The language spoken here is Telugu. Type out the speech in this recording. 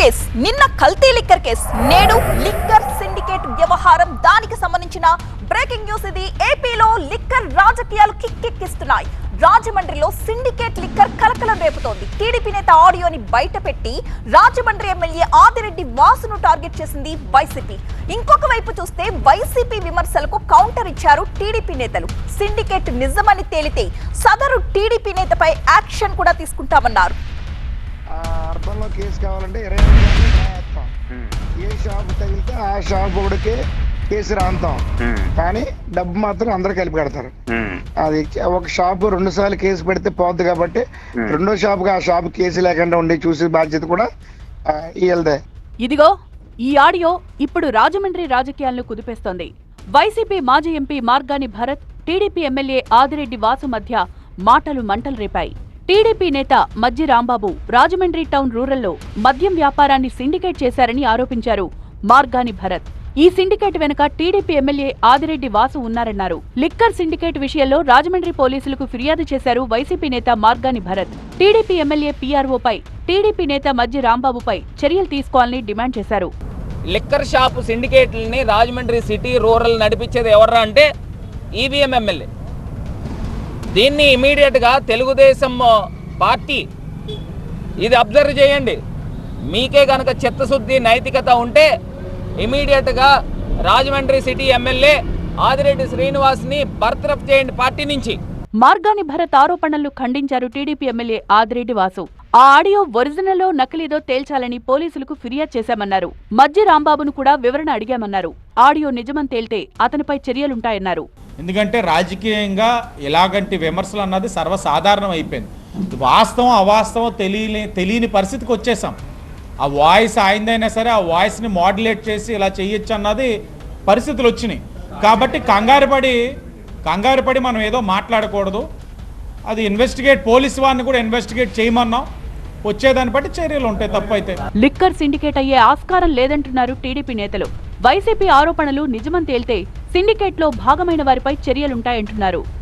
కేస్. నిన్న కల్తీ లిక్కర్ కేస్. నేడు లిక్కర్ సిండికేట్ వ్యవహారం. దానికి సంబంధించిన బ్రేకింగ్ న్యూస్ ఇది. ఏపీలో లిక్కర్ రాజకీయాలు కిక్కెక్కిస్తున్నాయి. రాజమండ్రిలో సిండికేట్ లిక్కర్ కలకలం రేపుతోంది. టీడీపీ నేత ఆడియోని బయటపెట్టి రాజమండ్రి ఎమ్మెల్యే ఆదిరెడ్డి వాసును టార్గెట్ చేసింది వైసీపీ. ఇంకొక వైపు చూస్తే వైసీపీ విమర్శలకు కౌంటర్ ఇచ్చారు టీడీపీ నేతలు. సిండికేట్ నిజమని తేలితే సదరు టీడీపీ నేతపై యాక్షన్ కూడా తీసుకుంటామన్నారు. అర్బన్లో కేసు కావాలంటే ఇరవై ఐదు గంటలు రాయేస్తాం ఏ షాప్ తగిలితే ఆ షాప్ ఒకటికి కేసు రాంతాం కానీ డబ్బు మాత్రం అందరు కలిపి కడతారు. అది ఒక షాపు రెండు సార్లు కేసు పెడితే పోద్ది కాబట్టి రెండో షాపుకి ఆ షాప్ కేసు లేకుండా ఉండి చూసే బాధ్యత కూడా వీళ్ళదే ఇదిగో ఈ ఆడియో ఇప్పుడు రాజమండ్రి రాజకీయాలను కుదిపేస్తోంది. వైసీపీ మాజీ MP Margani Bharat TDP MLA Adireddy Vasu మధ్య మాటలు మంటలు రేపాయి. టీడీపీ నేత మజ్జి రాంబాబు రాజమండ్రి టౌన్ రూరల్లో మద్యం వ్యాపారాన్ని సిండికేట్ చేశారని ఆరోపించారు. మార్గాని భరత్. ఈ సిండికేట్ వెనుక టీడీపీ ఎమ్మెల్యే ఆదిరెడ్డి వాసు ఉన్నారన్నారు. లిక్కర్ సిండికేట్ విషయంలో రాజమండ్రి పోలీసులకు ఫిర్యాదు చేశారు వైసీపీ నేత మార్గాని భరత్. టీడీపీ ఎమ్మెల్యే పీఆర్ఓపై టీడీపీ నేత మజ్జి రాంబాబుపై చర్యలు తీసుకోవాలని డిమాండ్ చేశారు. లిక్కర్ షాప్ సిండికేట్లని రాజమండ్రి సిటీ రూరల్ నడిపించేది ఎవర్రా అంటే ఈవీఎం ఎమ్మెల్యే. దీన్ని ఇమీడియట్గా తెలుగుదేశం పార్టీ ఇది అబ్జర్వ్ చేయండి. మీకే కనుక చిత్తశుద్ధి నైతికత ఉంటే ఇమీడియట్గా రాజమండ్రి సిటీ ఎమ్మెల్యే ఆదిరెడ్డి శ్రీనివాస్ని బర్తరఫ్ చేయండి పార్టీ నుంచి. మార్గాని భరత్ ఆరోపణలు ఖండించారు టీడీపీ ఎమ్మెల్యే ఆదిరెడ్డి వాసు. ఆ ఆడియో ఒరిజినలో నకిలీదో తేల్చాలని పోలీసులకు ఫిర్యాదు చేశామన్నారు. మధ్య రాంబాబును కూడా వివరణ అడిగామన్నారు. ఆడియో నిజమని తేల్తే అతనిపై చర్యలుంటాయన్నారు. ఎందుకంటే రాజకీయంగా ఇలాగంటి విమర్శలు అన్నది సర్వసాధారణం అయిపోయింది. వాస్తవం అవాస్తవం తెలియని తెలియని పరిస్థితికి వచ్చేసాం. ఆ వాయిస్ ఆయనదైనా సరే ఆ వాయిస్ని మాడ్యులేట్ చేసి ఇలా చేయొచ్చు అన్నది పరిస్థితులు వచ్చినాయి. కాబట్టి కంగారు పడి కంగారు పడి మనం ఏదో మాట్లాడకూడదు. అది ఇన్వెస్టిగేట్ పోలీస్ వారిని కూడా ఇన్వెస్టిగేట్ చేయమన్నాం. వచ్చేదాన్ని బట్టి చర్యలు ఉంటాయి తప్పైతే లిక్కర్ సిండికేట్ అయ్యే ఆస్కారం లేదంటున్నారు టీడీపీ నేతలు. వైసీపీ ఆరోపణలు నిజమని తేలితే సిండికేట్లో భాగమైన వారిపై చర్యలుంటాయంటున్నారు.